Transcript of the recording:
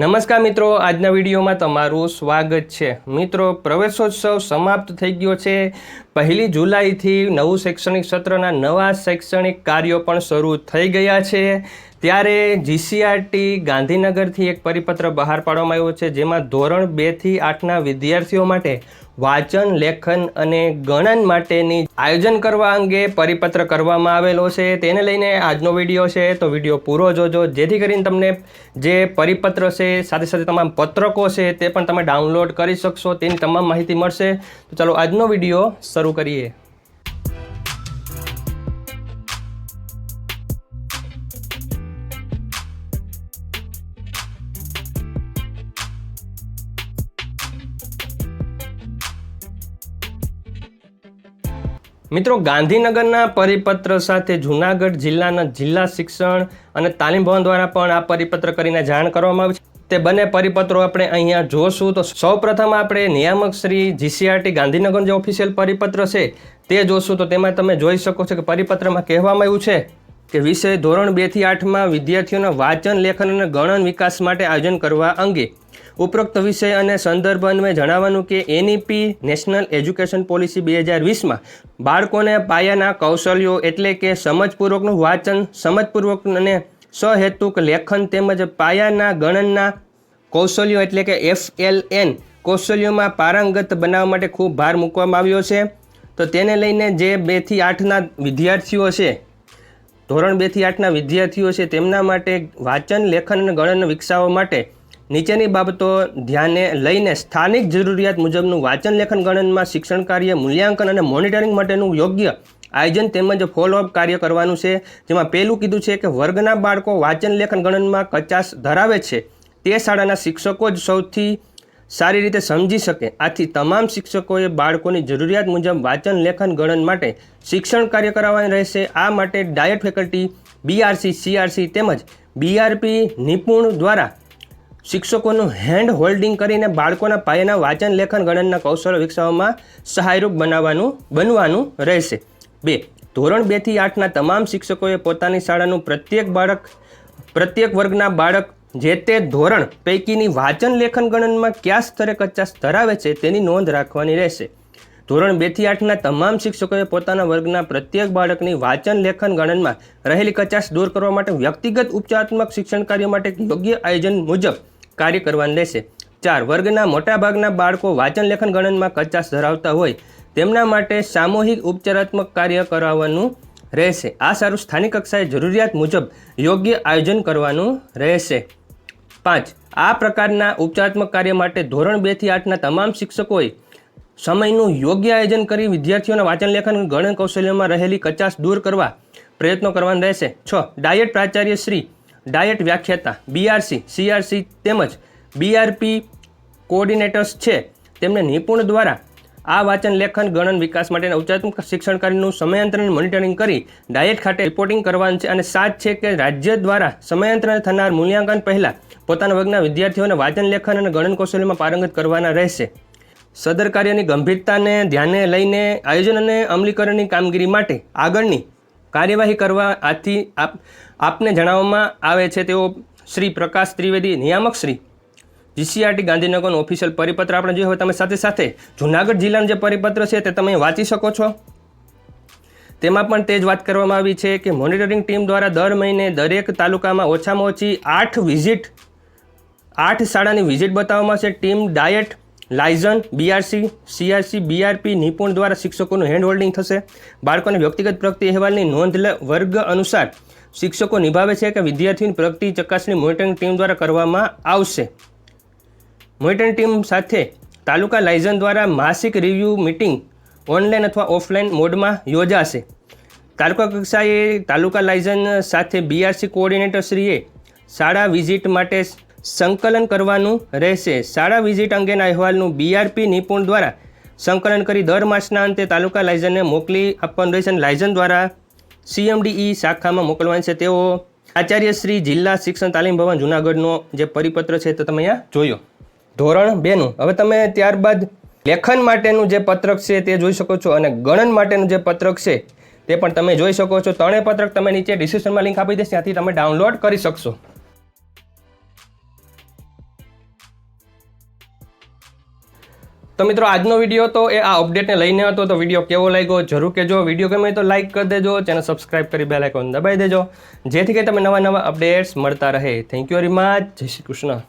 નમસ્કાર મિત્રો, આજના વિડીયોમાં તમારું સ્વાગત છે. મિત્રો, પ્રવેશોત્સવ સમાપ્ત થઈ ગયો છે. પહેલી જુલાઈથી નવું શૈક્ષણિક સત્રના નવા શૈક્ષણિક કાર્યો પણ શરૂ થઈ ગયા છે. ત્યારે જીસીઆરટી ગાંધીનગરથી એક પરિપત્ર બહાર પાડવામાં આવ્યો છે, જેમાં ધોરણ બેથી આઠના વિદ્યાર્થીઓ માટે વાંચન, લેખન અને ગણન માટેની આયોજન કરવા અંગે પરિપત્ર કરવામાં આવેલો છે. તેને લઈને આજનો વીડિયો છે, તો વીડિયો પૂરો જોજો. જેથી કરીને તમને જે પરિપત્ર છે, સાથે સાથે તમામ પત્રકો છે, તે પણ તમે ડાઉનલોડ કરી શકશો. તેની તમામ માહિતી મળશે. તો ચાલો આજનો વીડિયો શરૂ કરીએ. મિત્રો, ગાંધીનગરના પરિપત્ર સાથે જૂનાગઢ જિલ્લાના જિલ્લા શિક્ષણ અને તાલીમ ભવન દ્વારા પણ આ પરિપત્ર કરીને જાણ કરવામાં આવી છે. તે બંને પરિપત્રો આપણે અહીંયા જોશું. તો સૌપ્રથમ આપણે નિયામક શ્રી જીસીઆરટી ગાંધીનગર જે ઓફિશિયલ પરિપત્ર છે, તે જોશું. તો તેમાં તમે જોઈ શકો છો કે પરિપત્રમાં કહેવામાં આવ્યું છે કે વિષય ધોરણ બેથી આઠમાં વિદ્યાર્થીઓના વાંચન, લેખન અને ગણન વિકાસ માટે આયોજન કરવા અંગે ઉપરોક્ત વિષય અને સંદર્ભ અન્વયે જણાવવાનું કે એનઈપી નેશનલ એજ્યુકેશન પોલિસી બે હજાર વીસમાં બાળકોને પાયાના કૌશલ્યો એટલે કે સમજપૂર્વકનું વાંચન, સમજપૂર્વક અને સહેતુક લેખન તેમજ પાયાના ગણનના કૌશલ્યો એટલે કે એફ એલ એન કૌશલ્યોમાં પારંગત બનાવવા માટે ખૂબ ભાર મૂકવામાં આવ્યો છે. તો તેને લઈને જે બેથી આઠના વિદ્યાર્થીઓ છે, ધોરણ બેથી આઠના વિદ્યાર્થીઓ છે, તેમના માટે વાંચન, લેખન અને ગણન વિકસાવવા માટે નીચેની બાબતો ધ્યાને લઈને સ્થાનિક જરૂરિયાત મુજબનું વાંચન, લેખન, ગણનમાં શિક્ષણ કાર્ય, મૂલ્યાંકન અને મોનિટરિંગ માટેનું યોગ્ય આયોજન તેમજ ફોલોઅપ કાર્ય કરવાનું છે. જેમાં પહેલું કીધું છે કે વર્ગના બાળકો વાંચન, લેખન, ગણનમાં કચાશ ધરાવે છે. તે શાળાના શિક્ષકો જ સૌથી સારી રીતે સમજી શકે. આથી તમામ શિક્ષકોએ બાળકોની જરૂરિયાત મુજબ વાંચન, લેખન, ગણન માટે શિક્ષણ કાર્ય કરાવવાનું રહેશે. આ માટે ડાયટ ફેકલ્ટી બીઆરસી સીઆરસી તેમજ બીઆરપી નિપુણ દ્વારા શિક્ષકોનું હેન્ડ હોલ્ડિંગ કરીને બાળકોના પાયાના વાંચન, લેખન, ગણનના કૌશલ્ય વિકસાવવામાં સહાયરૂપ બનાવવાનું, બનવાનું રહેશે. બે, ધોરણ બેથી આઠના તમામ શિક્ષકોએ પોતાની શાળાનું પ્રત્યેક બાળક, પ્રત્યેક વર્ગના બાળક જે તે ધોરણ પૈકીની વાંચન, લેખન, ગણનમાં કયા સ્તરે કચાશ ધરાવે છે તેની નોંધ રાખવાની રહેશે. ધોરણ બેથી આઠના તમામ શિક્ષકોએ પોતાના વર્ગના પ્રત્યેક બાળકની વાંચન, લેખન, ગણનમાં રહેલી કચાશ દૂર કરવા માટે વ્યક્તિગત ઉપચારાત્મક શિક્ષણ કાર્ય માટે યોગ્ય આયોજન મુજબ કાર્ય કરવાનું રહેશે. ચાર, વર્ગના મોટાભાગના બાળકો વાંચન લેખન ગણનમાં કચાશ ધરાવતા હોય, તેમના માટે સામૂહિક ઉપચારાત્મક કાર્ય કરાવવાનું રહેશે. આ સારું સ્થાનિક કક્ષાએ જરૂરિયાત મુજબ યોગ્ય આયોજન કરવાનું રહેશે. પાંચ, આ પ્રકારના ઉપચારાત્મક કાર્ય માટે ધોરણ બેથી આઠના તમામ શિક્ષકોએ સમયનું યોગ્ય આયોજન કરી વિદ્યાર્થીઓના વાંચન લેખન ગણન કૌશલ્યમાં રહેલી કચાશ દૂર કરવા પ્રયત્નો કરવાના રહેશે. છ, ડાયટ પ્રાચાર્ય શ્રી ડાયટ વ્યાખ્યાતા બીઆરસી સીઆરસી તેમજ બીઆરપી કોઓર્ડિનેટર્સ છે. તેમને નિપુણ દ્વારા આ વાંચન, લેખન, ગણન, વિકાસ માટેના ઉચ્ચાત્મક શિક્ષણ કાર્યનું સમયાંતરણ મોનિટરિંગ કરી ડાયટ ખાતે રિપોર્ટિંગ કરવાનું છે. અને સાત છે કે રાજ્ય દ્વારા સમયાંતરણ થનાર મૂલ્યાંકન પહેલાં પોતાના વર્ગના વિદ્યાર્થીઓને વાંચન, લેખન અને ગણન કૌશલ્યમાં પારંગત કરવાના રહેશે. સદર કાર્યની ગંભીરતાને ધ્યાને લઈને આયોજન અને અમલીકરણની કામગીરી માટે આગળની કાર્યવાહી કરવા આથી આપ, આપને જણાવવામાં આવે છે તેઓ શ્રી પ્રકાશ ત્રિવેદી, નિયામક શ્રી જીસીઆરટી ગાંધીનગરનો ઓફિશિયલ પરિપત્ર આપણે જોઈએ હવે તમે સાથે સાથે જૂનાગઢ જિલ્લાનો જે પરિપત્ર છે તે તમે વાંચી શકો છો. તેમાં પણ તે જ વાત કરવામાં આવી છે કે મોનિટરિંગ ટીમ દ્વારા દર મહિને દરેક તાલુકામાં ઓછામાં ઓછી આઠ વિઝિટ આઠ શાળાની વિઝિટ બતાવવામાં આવશે. Team DIET liaison BRC CRC BRP Nipun દ્વારા શિક્ષકોનું હેન્ડ હોલ્ડિંગ થશે. બાળકોને વ્યક્તિગત પ્રગતિ અહેવાલની નોંધ વર્ગ અનુસાર શિક્ષકો નિભાવે છે કે વિદ્યાર્થીઓની પ્રગતિ ચકાસણી મોનિટરિંગ ટીમ દ્વારા કરવામાં આવશે. મોનિટરિંગ ટીમ સાથે તાલુકા લાયઝન દ્વારા માસિક રિવ્યૂ મિટિંગ ઓનલાઈન અથવા ઓફલાઈન મોડમાં યોજાશે. તાલુકા કક્ષાએ તાલુકા લાયઝન સાથે બીઆરસી કોઓર્ડિનેટરશ્રીએ શાળા વિઝિટ માટે સંકલન કરવાનું રહેશે. શાળા વિઝિટ અંગેના અહેવાલનું બીઆરપી નિપુણ દ્વારા સંકલન કરી દર માસના અંતે તાલુકા લાયઝનને મોકલી આપવાનું રહેશે અને લાયઝન દ્વારા સીએમડીઈ શાખામાં મોકલવાની છે. તેઓ આચાર્ય શ્રી જિલ્લા શિક્ષણ તાલીમ ભવન જુનાગઢનો જે પરિપત્ર છે તે તમે અહીંયા જોયો. ધોરણ બેનું. હવે તમે ત્યારબાદ લેખન માટેનું જે પત્રક છે તે જોઈ શકો છો અને ગણન માટેનું જે પત્રક છે તે પણ તમે જોઈ શકો છો. ત્રણેય પત્રક તમે નીચે ડિસ્ક્રિપ્શનમાં લિંક આપી દઈશ. ત્યાંથી તમે ડાઉનલોડ કરી શકશો. તો મિત્રો, આજનો વીડિયો તો એ આ અપડેટને લઈને હતો, તો વીડિયો કેવો લાગ્યો જરૂર કહેજો વીડિયો ગમે તો લાઇક કરી દેજો ચેનલ સબસ્ક્રાઈબ કરી બેલ આઇકોન દબાઈ દેજો. જેથી કે તમે નવા નવા અપડેટ્સ મળતા રહે. થેન્ક યુ વેરી મચ જય શ્રી કૃષ્ણ.